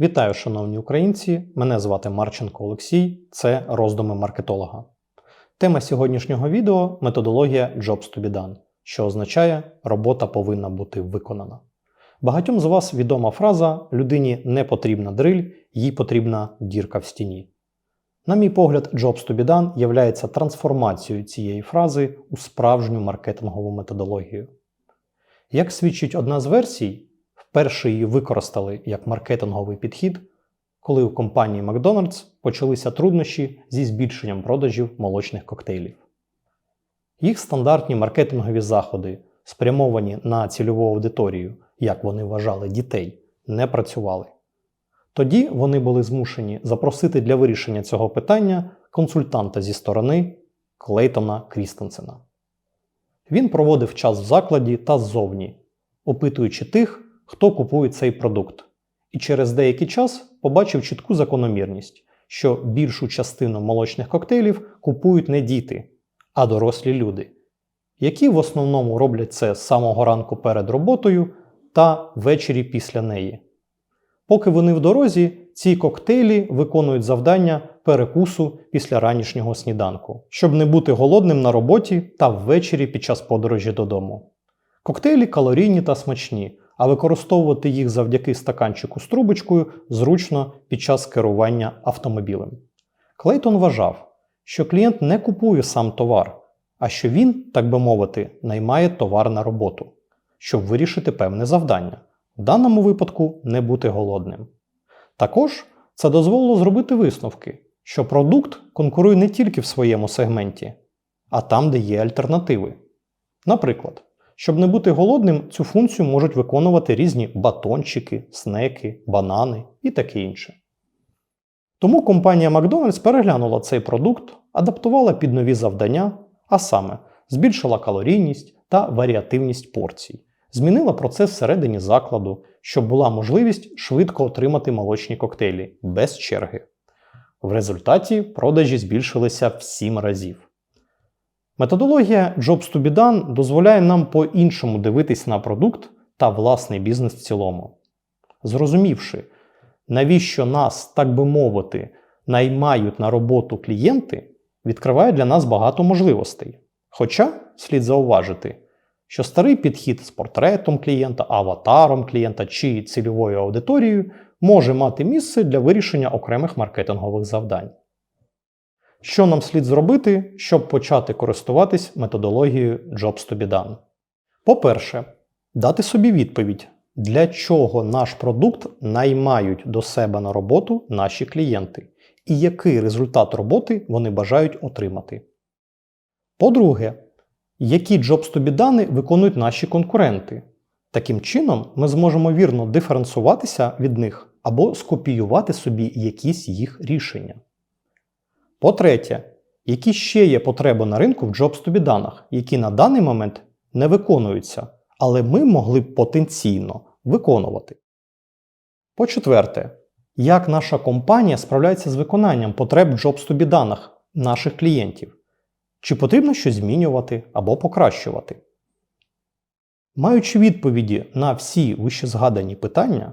Вітаю, шановні українці! Мене звати Марченко Олексій, це роздуми маркетолога. Тема сьогоднішнього відео методологія Jobs to be done, що означає робота повинна бути виконана. Багатьом з вас відома фраза людині не потрібна дриль, їй потрібна дірка в стіні. На мій погляд, Jobs to be done являється трансформацією цієї фрази у справжню маркетингову методологію. Як свідчить одна з версій, Вперше її використали як маркетинговий підхід, коли у компанії Макдональдс почалися труднощі зі збільшенням продажів молочних коктейлів. Їх стандартні маркетингові заходи, спрямовані на цільову аудиторію, як вони вважали дітей, не працювали. Тоді вони були змушені запросити для вирішення цього питання консультанта зі сторони Клейтона Крістенсена. Він проводив час в закладі та ззовні, опитуючи тих, хто купує цей продукт, і через деякий час побачив чітку закономірність, що більшу частину молочних коктейлів купують не діти, а дорослі люди, які в основному роблять це з самого ранку перед роботою та ввечері після неї. Поки вони в дорозі, ці коктейлі виконують завдання перекусу після ранішнього сніданку, щоб не бути голодним на роботі та ввечері під час подорожі додому. Коктейлі калорійні та смачні, а використовувати їх завдяки стаканчику з трубочкою зручно під час керування автомобілем. Клейтон вважав, що клієнт не купує сам товар, а що він, так би мовити, наймає товар на роботу, щоб вирішити певне завдання, в даному випадку не бути голодним. Також це дозволило зробити висновки, що продукт конкурує не тільки в своєму сегменті, а там, де є альтернативи. Наприклад, щоб не бути голодним, цю функцію можуть виконувати різні батончики, снеки, банани і таке інше. Тому компанія Макдональдс переглянула цей продукт, адаптувала під нові завдання, а саме збільшила калорійність та варіативність порцій, змінила процес всередині закладу, щоб була можливість швидко отримати молочні коктейлі без черги. В результаті продажі збільшилися в 7 разів. Методологія Jobs to be done дозволяє нам по-іншому дивитись на продукт та власний бізнес в цілому. Зрозумівши, навіщо нас, так би мовити, наймають на роботу клієнти, відкриває для нас багато можливостей. Хоча слід зауважити, що старий підхід з портретом клієнта, аватаром клієнта чи цільовою аудиторією може мати місце для вирішення окремих маркетингових завдань. Що нам слід зробити, щоб почати користуватись методологією Jobs to be done? По-перше, дати собі відповідь, для чого наш продукт наймають до себе на роботу наші клієнти, і який результат роботи вони бажають отримати. По-друге, які Jobs to be done виконують наші конкуренти. Таким чином, ми зможемо вірно диференсуватися від них або скопіювати собі якісь їх рішення. По-третє, які ще є потреби на ринку в Jobs to be даних, які на даний момент не виконуються, але ми могли б потенційно виконувати. По-четверте, як наша компанія справляється з виконанням потреб Jobs to be даних наших клієнтів? Чи потрібно щось змінювати або покращувати? Маючи відповіді на всі вищезгадані питання,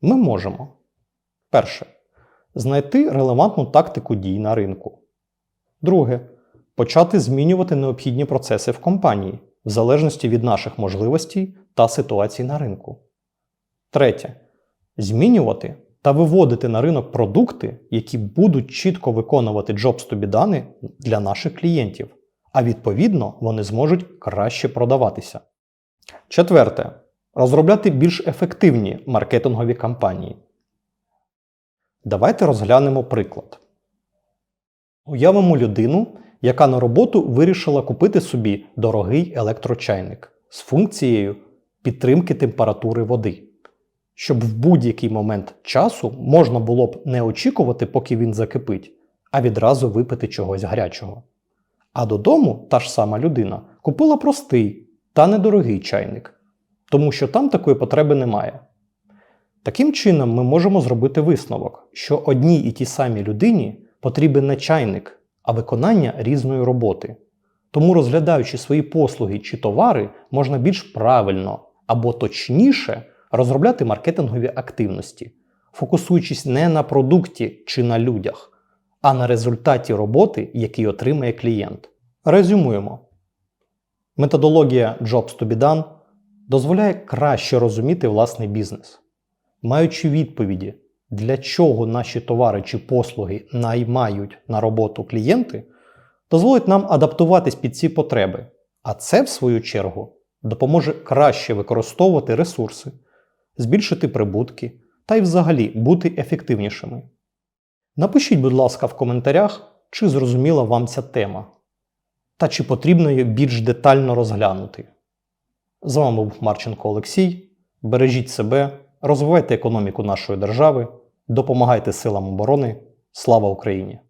ми можемо перше. Знайти релевантну тактику дій на ринку. Друге. Почати змінювати необхідні процеси в компанії в залежності від наших можливостей та ситуацій на ринку. Третє. Змінювати та виводити на ринок продукти, які будуть чітко виконувати Jobs to be done для наших клієнтів, а відповідно вони зможуть краще продаватися. Четверте. Розробляти більш ефективні маркетингові кампанії. Давайте розглянемо приклад. Уявимо людину, яка на роботу вирішила купити собі дорогий електрочайник з функцією підтримки температури води, щоб в будь-який момент часу можна було б не очікувати, поки він закипить, а відразу випити чогось гарячого. А додому та ж сама людина купила простий та недорогий чайник, тому що там такої потреби немає. Таким чином, ми можемо зробити висновок, що одній і тій самій людині потрібен не чайник, а виконання різної роботи. Тому, розглядаючи свої послуги чи товари, можна більш правильно або точніше розробляти маркетингові активності, фокусуючись не на продукті чи на людях, а на результаті роботи, який отримає клієнт. Резюмуємо. Методологія Jobs to be done дозволяє краще розуміти власний бізнес. Маючи відповіді, для чого наші товари чи послуги наймають на роботу клієнти, дозволить нам адаптуватись під ці потреби, а це, в свою чергу, допоможе краще використовувати ресурси, збільшити прибутки та й взагалі бути ефективнішими. Напишіть, будь ласка, в коментарях, чи зрозуміла вам ця тема, та чи потрібно її більш детально розглянути. З вами був Марченко Олексій. Бережіть себе, розвивайте економіку нашої держави, допомагайте силам оборони. Слава Україні!